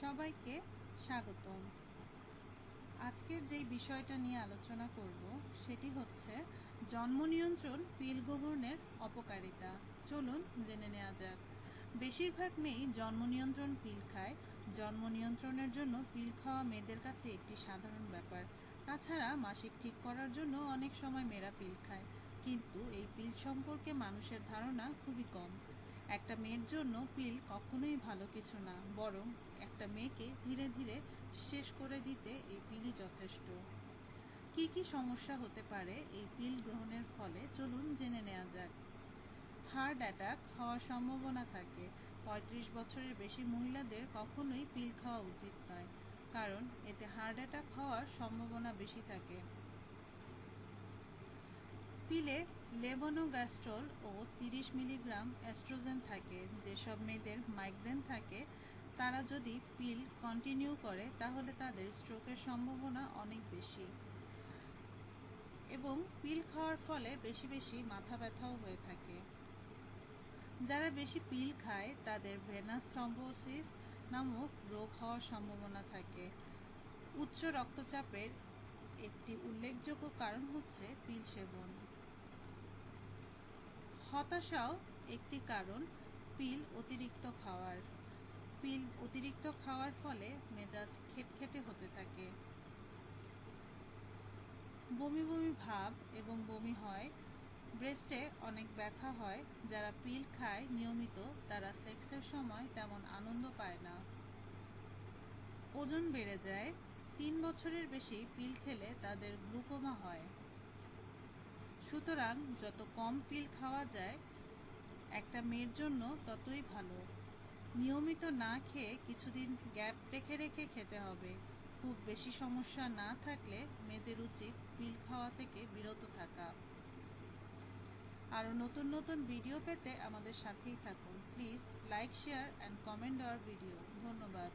সবাইকে স্বাগতম। আজকের যেই বিষয়টা নিয়ে আলোচনা করব, সেটি হচ্ছে জন্ম নিয়ন্ত্রণ পিল গ্রহণের অপকারিতা। চলুন জেনে নেওয়া যাক। বেশিরভাগ মেয়েই জন্ম নিয়ন্ত্রণ পিল খায়। জন্ম নিয়ন্ত্রণের জন্য পিল খাওয়া মেয়েদের কাছে একটি সাধারণ ব্যাপার। তাছাড়া মাসিক ঠিক করার জন্য অনেক সময় মেয়েরা পিল খায়। কিন্তু এই পিল সম্পর্কে মানুষের ধারণা খুবই কম। একটা মেয়ের জন্য পিল কখনোই ভালো কিছু না, বরং একটা মেয়েকে ধীরে ধীরে শেষ করে দিতে এই পিলই যথেষ্ট। কি কি সমস্যা হতে পারে এই পিল গ্রহণের ফলে চলুন জেনে নেওয়া যাক। হার্ট অ্যাটাক হওয়ার সম্ভাবনা থাকে। পঁয়ত্রিশ বছরের বেশি মহিলাদের কখনোই পিল খাওয়া উচিত নয়, কারণ এতে হার্ট অ্যাটাক হওয়ার সম্ভাবনা বেশি থাকে। পিলে লেবনোগ্যাস্ট্রল ও তিরিশ মিলিগ্রাম অ্যাস্ট্রোজেন থাকে, যেসব মেয়েদের মাইগ্রেন থাকে। তারা যদি পিল কন্টিনিউ করে, তাহলে তাদের স্ট্রোকের সম্ভাবনা অনেক বেশি। এবং পিল খাওয়ার ফলে বেশি বেশি মাথা ব্যথাও হয়ে থাকে। যারা বেশি পিল খায়, তাদের ভেনাস থ্রম্বোসিস নামক রোগ হওয়ার সম্ভাবনা থাকে। উচ্চ রক্তচাপের একটি উল্লেখযোগ্য কারণ হচ্ছে পিল সেবন। হতাশাও একটি কারণ পিল অতিরিক্ত খাওয়ার। পিল অতিরিক্ত খাওয়ার ফলে মেজাজ খেটখেটে হতে থাকে। বমি বমি ভাব এবং বমি হয়। ব্রেস্টে অনেক ব্যথা হয়। যারা পিল খায় নিয়মিত তারা সেক্সের সময় তেমন আনন্দ পায় না। ওজন বেড়ে যায়। তিন বছরের বেশি পিল খেলে তাদের গ্লুকোমা হয়। সুতরাং যত কম পিল খাওয়া যায়, একটা মেয়ের জন্য ততই ভালো। নিয়মিত না খেয়ে কিছুদিন গ্যাপ রেখে রেখে খেতে হবে। খুব বেশি সমস্যা না থাকলে মেয়েদের উচিত পিল খাওয়া থেকে বিরত থাকা। আরও নতুন নতুন ভিডিও পেতে আমাদের সাথেই থাকুন। Please like, share, and comment our video. ধন্যবাদ।